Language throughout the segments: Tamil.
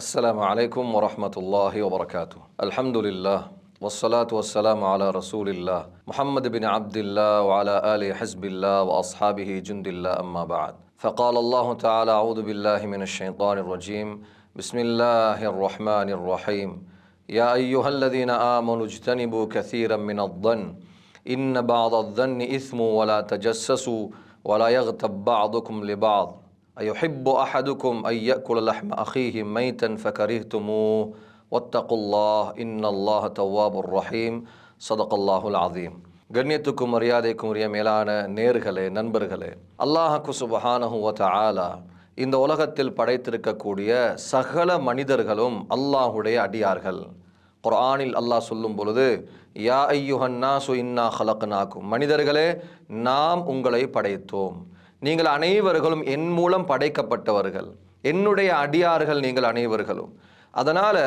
السلام عليكم ورحمة الله وبركاته. الحمد لله والصلاة والسلام على رسول الله محمد بن عبد الله وعلى آل حزب الله وأصحابه جند الله أما بعد. فقال الله تعالى أعوذ بالله من الشيطان الرجيم. بسم الله الرحمن الرحيم. يا أيها الذين آمنوا اجتنبوا كثيرا من الظن. إن بعض الظن إثم ولا تجسسوا ولا يغتب بعضكم لبعض. அயுஹிப்பு அஹதுக்கும் ஐய குலலஹ்ம அஹீஹி மைத்தன் ஃபகரிஹ்துமூ ஒத்தகுல்லாஹ் இன்னல்லாஹ் தவ்வாபுர் ரஹீம் சதகல்லாஹுல் ஆதீம் கண்ணியத்துக்கும் மரியாதைக்கும் உரிய மேலான நேர்களே நண்பர்களே அல்லாஹக்கு சுபஹானஹு வத ஆலா இந்த உலகத்தில் படைத்திருக்கக்கூடிய சகல மனிதர்களும் அல்லாஹுடைய அடியார்கள். குர்ஆனில் அல்லாஹ் சொல்லும் பொழுது யா ஐயுஹன்னா சு இன்னா ஹலக்னாக்கும். மனிதர்களே நாம் உங்களை படைத்தோம். நீங்கள் அனைவர்களும் என் மூலம் படைக்கப்பட்டவர்கள். என்னுடைய அடியார்கள் நீங்கள் அனைவர்களும். அதனால்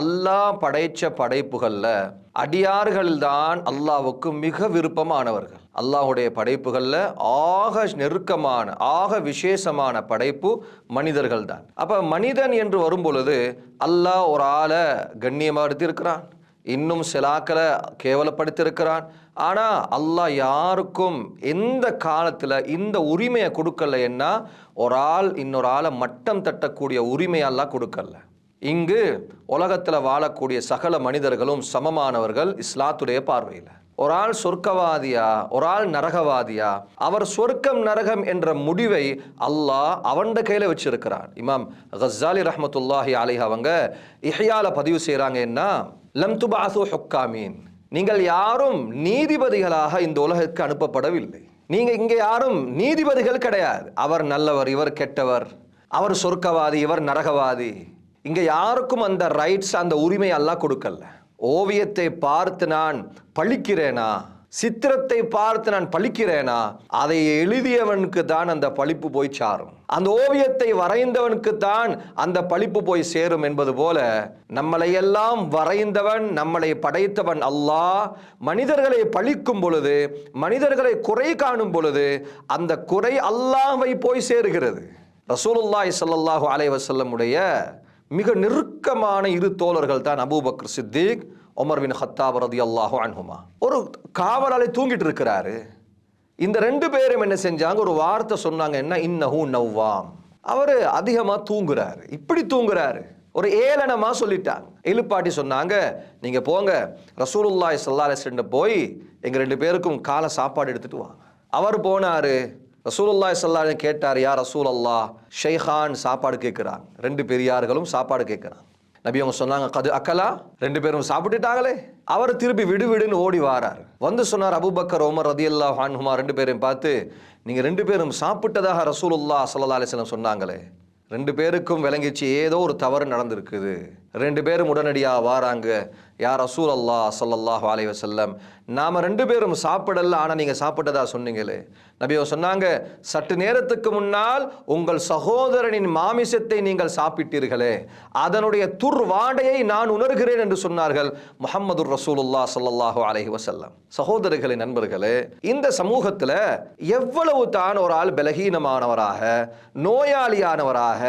அல்லாஹ் படைச்ச படைப்புகளில் அடியார்கள்தான் அல்லாவுக்கு மிக விருப்பமானவர்கள். அல்லாஹுடைய படைப்புகளில் ஆக நெருக்கமான ஆக விசேஷமான படைப்பு மனிதர்கள் தான் அப்போ மனிதன் என்று வரும் பொழுது அல்லாஹ் ஒரு ஆளை கண்ணியமாக எடுத்திருக்கிறான். இன்னும் சிலாக்களை கேவலப்படுத்தியிருக்கிறான். ஆனால் அல்லாஹ் யாருக்கும் எந்த காலத்தில் இந்த உரிமையை கொடுக்கலைன்னா ஒரு ஆள் இன்னொரு ஆளை மட்டம் தட்டக்கூடிய உரிமையெல்லாம் கொடுக்கல. இங்கு உலகத்தில் வாழக்கூடிய சகல மனிதர்களும் சமமானவர்கள் இஸ்லாத்துடைய பார்வையில். ஒரு ஆள் சொர்க்கவாதியா ஒரு ஆள் நரகவாதியா அவர் சொர்க்கம் நரகம் என்ற முடிவை அல்லாஹ் அவன்ட கையில் வச்சிருக்கிறான். இமாம் கஸாலி ரஹமத்துல்லாஹி அலிஹ் அவங்க இஹ்யால பதிவு செய்கிறாங்கன்னா லம் துபாசு ஹொக்காமீன். நீங்கள் யாரும் நீதிபதிகளாக இந்த உலகிற்கு அனுப்பப்படவில்லை. நீங்கள் இங்கே யாரும் நீதிபதிகள் கிடையாது. அவர் நல்லவர் இவர் கெட்டவர். அவர் சொர்க்கவாதி இவர் நரகவாதி. இங்கே யாருக்கும் அந்த ரைட்ஸ் அந்த உரிமை எல்லாம் கொடுக்கல. ஓவியத்தை பார்த்து நான் பழிக்கிறேனா? சித்திரத்தை பார்த்து நான் பழிக்கிறேனா? அதை எழுதியவனுக்கு தான் அந்த பழிப்பு போய் சாரும். அந்த ஓவியத்தை வரைந்தவனுக்கு தான் அந்த பழிப்பு போய் சேரும் என்பது போல நம்மளை எல்லாம் வரைந்தவன் நம்மளை படைத்தவன் அல்லாஹ் மனிதர்களை பழிக்கும் பொழுது மனிதர்களை குறை காணும் பொழுது அந்த குறை அல்லாமை போய் சேருகிறது. ரசூலுல்லாய் சல்லாஹூ அலைவசல்லமுடைய மிக நெருக்கமான இரு தோழர்கள் தான் Abu Bakr Siddiq Umar bin Khattab ரதி அல்லாஹு அன்ஹுமா. ஒரு காவலாளி தூங்கிட்டு இருக்கிறாரு. இந்த ரெண்டு பேரும் என்ன செஞ்சாங்க? ஒரு வார்த்தை சொன்னாங்க என்ன? இன்னஹூ நவ்வாம் அவர் அதிகமாக தூங்குறாரு. இப்படி தூங்குறாரு. ஒரு ஏளனமாக சொல்லிட்டாங்க. எழுப்பாட்டி சொன்னாங்க நீங்கள் போங்க ரசூலுல்லாய் சல்லாஹ் போய் எங்கள் ரெண்டு பேருக்கும் காலை சாப்பாடு எடுத்துகிட்டு வாங்க. அவர் போனாரு. ரசூலுல்லாய் சல்லாஹ் கேட்டார் யார் ரசூல் அல்லா ஷெய்ஹான் சாப்பாடு கேட்குறாங்க ரெண்டு பெரியார்களும் சாப்பாடு கேட்குறாங்க நபி அவங்க சொன்னாங்க கது அக்கலா ரெண்டு பேரும் சாப்பிட்டுட்டாங்களே. அவர் திருப்பி விடு விடுன்னு ஓடி வாரார். வந்து சொன்னார் அபுபக்கர் ஓமர் ரதியல்லா ஹான்ஹுமா ரெண்டு பேரையும் பார்த்து நீங்கள் ரெண்டு பேரும் சாப்பிட்டதாக ரசூலுல்லா சல்லா அலிஸ்லாம் சொன்னாங்களே. ரெண்டு பேருக்கும் விளங்கிச்சு ஏதோ ஒரு தவறு நடந்திருக்குது. ரெண்டு பேரும் உடனடியாக வாராங்க. யார் ரசூல் அல்லா சல்லல்லாஹு அலைஹி வசல்லம் நாம் ரெண்டு பேரும் சாப்பிடல ஆனால் நீங்கள் சாப்பிட்டதா சொன்னீங்களே. நபியோ சொன்னாங்க சற்று நேரத்துக்கு முன்னால் உங்கள் சகோதரனின் மாமிசத்தை நீங்கள் சாப்பிட்டீர்களே. அதனுடைய துர்வாடையை நான் உணர்கிறேன் என்று சொன்னார்கள் முகமது ரசூலுல்லா சல்லல்லாஹு அலஹி வசல்லம் சகோதரர்களே நண்பர்களே இந்த சமூகத்தில் எவ்வளவு தான் ஒரு ஆள் பலகீனமானவராக நோயாளியானவராக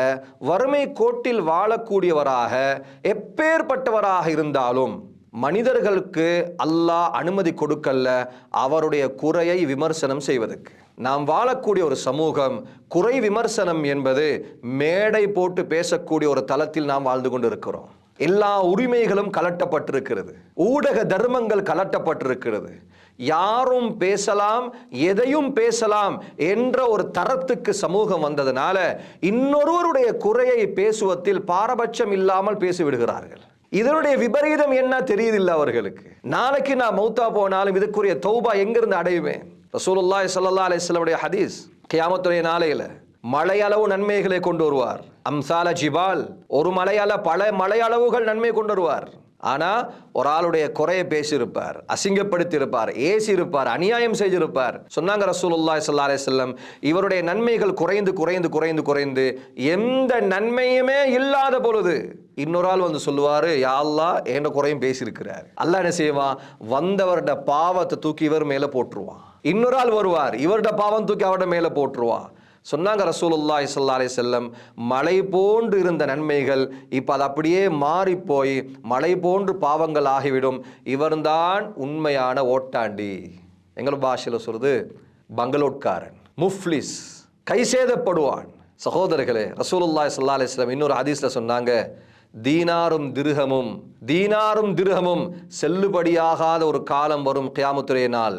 வறுமை கோட்டில் வாழக்கூடியவராக எப்பேற்பட்டவராக இருந்தாலும் மனிதர்களுக்கு அல்லாஹ் அனுமதி கொடுக்கல அவருடைய குறையை விமர்சனம் செய்வதற்கு. நாம் வாழக்கூடிய ஒரு சமூகம் குறை விமர்சனம் என்பது மேடை போட்டு பேசக்கூடிய ஒரு தளத்தில் நாம் வாழ்ந்து கொண்டு இருக்கிறோம் எல்லா உரிமைகளும் கலட்டப்பட்டிருக்கிறது. ஊடக தர்மங்கள் கலட்டப்பட்டிருக்கிறது. யாரும் பேசலாம் எதையும் பேசலாம் என்ற ஒரு தரத்துக்கு சமூகம் வந்ததுனால இன்னொருவருடைய குறையை பேசுவதில் பாரபட்சம் இல்லாமல் பேசிவிடுகிறார்கள். இதனுடைய விபரீதம் என்ன தெரியுதில்ல அவர்களுக்கு? நாளைக்கு நான் மௌத்தா போனாலும் இதுக்குரிய தௌபா எங்கிருந்து அடையுவேன் ரசூலுல்லாய் சல்லா அலிஸ்லமுடைய ஹதீஸ் கியாமத்துடைய நாளையில மழையளவு நன்மைகளை கொண்டு வருவார். அம்சால ஜிபால் ஒரு மலையால பல மலையளவுகள் நன்மை கொண்டு வருவார். ஆனால் ஒரு ஆளுடைய குறையை பேசியிருப்பார் அசிங்கப்படுத்தி இருப்பார் ஏசி இருப்பார் அநியாயம் செய்திருப்பார். சொன்னாங்க ரசூலுல்லாய் சல்லா செல்லம் இவருடைய நன்மைகள் குறைந்து குறைந்து குறைந்து குறைந்து எந்த நன்மையுமே இல்லாத பொழுது இன்னொரு ஆள் வந்து சொல்லுவாரு யாழ்லா என்ன என்ற குறையும் பேசியிருக்கிறார். அல்ல என்ன செய்வான்? வந்தவருடைய பாவத்தை தூக்கி இவர் மேலே போட்டுருவான். இன்னொரு ஆள் வருவார் இவருடைய பாவம் தூக்கி அவர்கிட்ட மேலே போட்டுருவான். சொன்னாங்க ரசூலுல்லா ஸல்லல்லாஹு அலி செல்லம் மலை போன்று இருந்த நன்மைகள் இப்போ அது அப்படியே மாறிப்போய் போய் மலை போன்று பாவங்கள் ஆகிவிடும். இவர்தான் உண்மையான ஓட்டாண்டி. எங்கள் பாஷையில் சொல்றது பங்களோட்காரன் முஃப்லிஸ் கை சேதப்படுவான். சகோதரர்களே ரசூலுல்லாஹி ஸல்லல்லாஹு அலைஹி இன்னொரு ஹதீஸில் சொன்னாங்க தீனாரும் திருகமும் தீனாரும் திருகமும் செல்லுபடியாகாத ஒரு காலம் வரும் கியாமத்துடைய நாள்.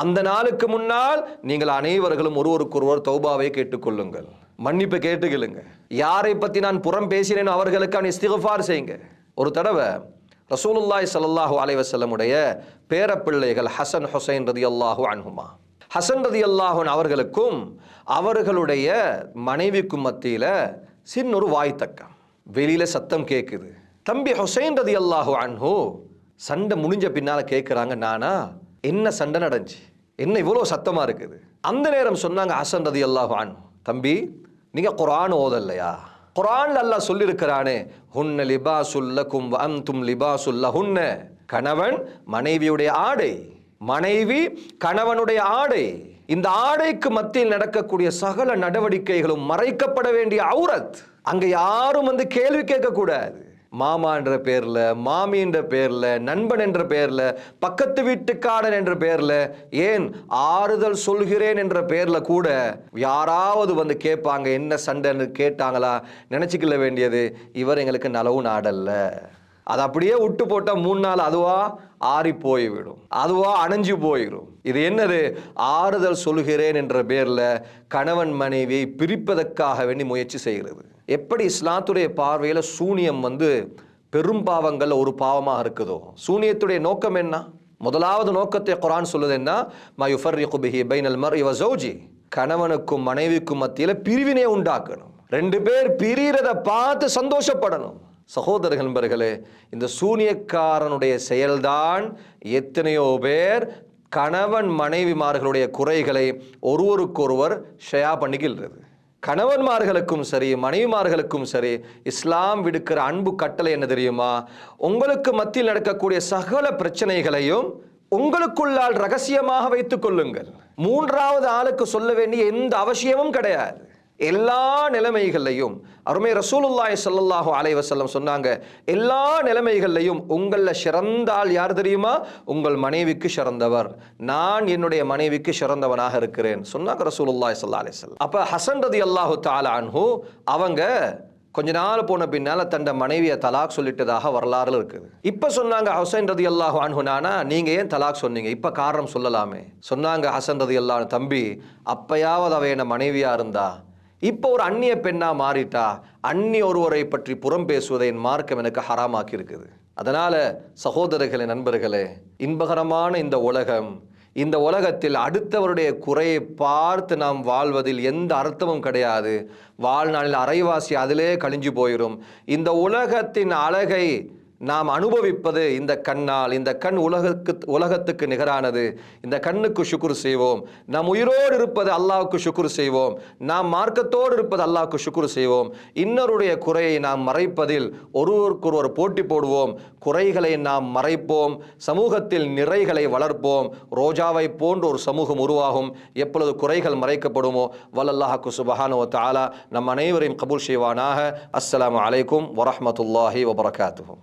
அந்த நாளுக்கு முன்னால் நீங்கள் அனைவர்களும் ஒருவருக்கொருவர் தௌபாவை கேட்டுக்கொள்ளுங்கள். மன்னிப்பு கேட்டுக்கொள்ளுங்க. யாரை பற்றி நான் புறம் பேசினேன் அவர்களுக்கு அவன் இஸ்திகஃபார் செய்யுங்க. ஒரு தடவை ரசூலுல்லாய் சல்லாஹூ அலைவசல்லமுடைய பேரப்பிள்ளைகள் ஹசன் ஹுசைன் ரதியல்லாஹு அன்ஹுமா. ஹசன் ரதியல்லாஹு அவர்களுக்கும் அவர்களுடைய மனைவிக்கும் மத்தியில் சின்ன ஒரு வாய்த்தக்கம். வெளியில் சத்தம் கேட்குது தம்பி ஹுசைன் ரதியல்லாஹு அன்ஹு சண்டை முடிஞ்ச பின்னால் கேட்குறாங்க நானா என்ன சண்டை நடந்துச்சு? என்ன இவ்வளோ சத்தமாக இருக்குது? அந்த நேரம் சொன்னாங்க ஹசன் ரதி அல்லாஹான் தம்பி நீங்கள் குரான் ஓதல்லையா குர்ஆன்ல அல்லாஹ் சொல்லியிருக்கிறானே ஹுன்ன லிபாசுல்லக்கும் தும் லிபாசுல்ல ஹுன்ன கணவன் மனைவியுடைய ஆடை. மனைவி கணவனுடைய ஆடை. இந்த ஆடைக்கு மத்தியில் நடக்கக்கூடிய சகல நடவடிக்கைகளும் மறைக்கப்பட வேண்டிய அவுரத். அங்கே யாரும் வந்து கேள்வி கேட்கக்கூடாது. மாமான்ற பேரில் மாமின்ற பேரில் நண்பன் என்ற பேரில் பக்கத்து வீட்டுக்காரன் என்ற பேரில் ஏன் ஆறுதல் சொல்கிறேன் என்ற பேரில் கூட யாராவது வந்து கேட்பாங்க என்ன சண்டைன்னு கேட்டாங்களா? நினச்சிக்கல வேண்டியது. இவர் எங்களுக்கு நலவு நாடல்ல. அது அப்படியே விட்டு போட்டால் மூணு நாள் அதுவா ஆறி போய்விடும். அதுவா அணைஞ்சு போயிடும் இது என்னது? ஆறுதல் சொல்கிறேன் என்ற பேரில் கணவன் மனைவியை பிரிப்பதற்காக வேண்டி முயற்சி செய்கிறது. எப்படி இஸ்லாத்துடைய பார்வையில் சூனியம் வந்து பெரும் பாவங்கள் ஒரு பாவமாக இருக்குதோ? சூனியத்துடைய நோக்கம் என்ன? முதலாவது நோக்கத்தை குரான் சொல்லுது என்ன? மா யுஃபர்ரிகு பைனல் மர்இ வ கணவனுக்கும் மனைவிக்கும் மத்தியில் பிரிவினை உண்டாக்கணும். ரெண்டு பேர் பிரிகிறத பார்த்து சந்தோஷப்படணும். சகோதரர்கள் நண்பர்களே இந்த சூனியக்காரனுடைய செயல்தான் எத்தனையோ பேர் கணவன் மனைவிமார்களுடைய குறைகளை ஒருவருக்கொருவர் ஷேயா பண்ணிக்கின்றது. கணவன்மார்களுக்கும் சரி மனைவிமார்களுக்கும் சரி இஸ்லாம் விடுக்கிற அன்பு கட்டளை என்ன தெரியுமா? உங்களுக்கு மத்தியில் நடக்கக்கூடிய சகல பிரச்சனைகளையும் உங்களுக்குள்ளால் ரகசியமாக வைத்துக் கொள்ளுங்கள். மூன்றாவது ஆளுக்கு சொல்ல வேண்டிய எந்த அவசியமும் கிடையாது. எல்லா நிலைமைகள்லையும் அருமை ரசூலுல்லாய் ஸல்லல்லாஹு அலைவசல்லம் சொன்னாங்க எல்லா நிலைமைகள்லையும் உங்களில் சிறந்தால் யார் தெரியுமா? உங்கள் மனைவிக்கு சிறந்தவர். நான் என்னுடைய மனைவிக்கு சிறந்தவனாக இருக்கிறேன். சொன்னாங்க ரசூலுல்லாய் சல்லா அலைஹி அப்போ அப்ப ஹசன் ரதியல்லாஹு தஆலா அன்ஹு அவங்க கொஞ்ச நாள் போன பின்னால தண்ட மனைவியை தலாக் சொல்லிட்டதாக வரலாறுல இருக்குது. இப்போ சொன்னாங்க ஹசன் ரதி அல்லாஹு அன்ஹுனானா நீங்க ஏன் தலாக் சொன்னீங்க? இப்போ காரணம் சொல்லலாமே. சொன்னாங்க ஹசன் ரதி அல்லாஹ் தம்பி அப்பயாவது அவ என்ன மனைவியா இருந்தா இப்போ ஒரு அந்நிய பெண்ணாக மாறிட்டா அந்நிய ஒருவரை பற்றி புறம் பேசுவதை என் மார்க்கம் எனக்கு ஹராமாக்கி இருக்குது. அதனால் சகோதரர்களே நண்பர்களே இன்பகரமான இந்த உலகம் இந்த உலகத்தில் அடுத்தவருடைய குறையை பார்த்து நாம் வாழ்வதில் எந்த அர்த்தமும் கிடையாது. வாழ்நாளில் அரைவாசி அதிலே கழிஞ்சு போயிடும் இந்த உலகத்தின் அழகை நாம் அனுபவிப்பது இந்த கண்ணால் இந்த கண் உலகத்துக்கு உலகத்துக்கு நிகரானது. இந்த கண்ணுக்கு சுக்குர் செய்வோம். நாம் உயிரோடு இருப்பது அல்லாவுக்கு சுக்குர் செய்வோம். நாம் மார்க்கத்தோடு இருப்பது அல்லாவுக்கு சுக்குர் செய்வோம். இன்னருடைய குறையை நாம் மறைப்பதில் ஒருவருக்கொருவர் போட்டி போடுவோம். குறைகளை நாம் மறைப்போம். சமூகத்தில் நிறைகளை வளர்ப்போம். ரோஜாவை போன்ற ஒரு சமூகம் உருவாகும். எப்பொழுது குறைகள் மறைக்கப்படுமோ வல்லல்லாஹு சுபஹானு தாலா நம் அனைவரையும் கபூல் செய்வானாக. அஸ்லாம் அலைக்கும் வரமத்துல்லாஹி வபரகாத்துவோம்